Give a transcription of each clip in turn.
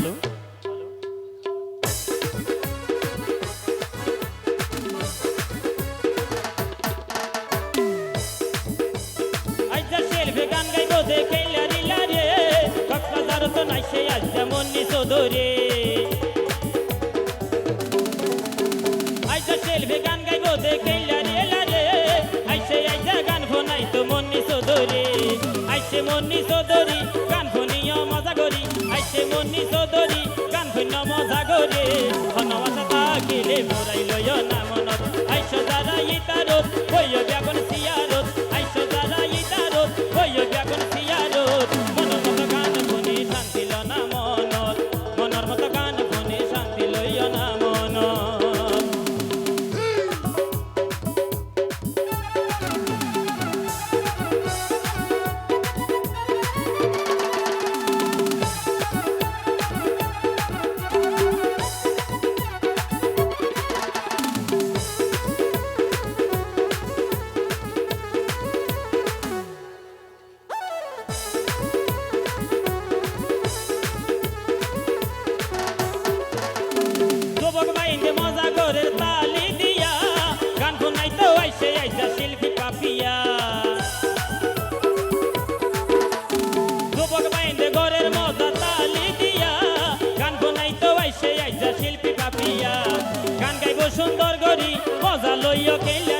চলো আচ্ছা, গান গাইব দেখে লারি লারে কক্সবাজার তো নাই সে আজ যেমন নিশোধরে আইসা আচ্ছা, সেলফে গান গাইব দেখে লারে লারে গান ফোনাই তো মন নিশোধরে আইসে মন নিশোধরি গান ফোনিও মজা করি। মন্নি চৌধুরী গান ফোন মজা করি যুবক বাইন্দে মজা করে তালি দিয়া। গান শুনাইতে আইসে, আইসা শিল্পী পাপিয়া। যুবক বাইন্দে ঘরের মজা তালি দিয়া। গান শুনাইতে আইসে, আইসা শিল্পী পাপিয়া। গান গাইব সুন্দর গরি মজা লইয় কেলা।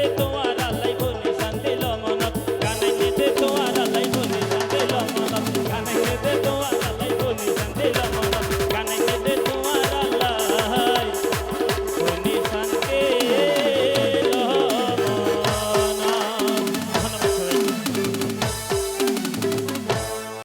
de tomar.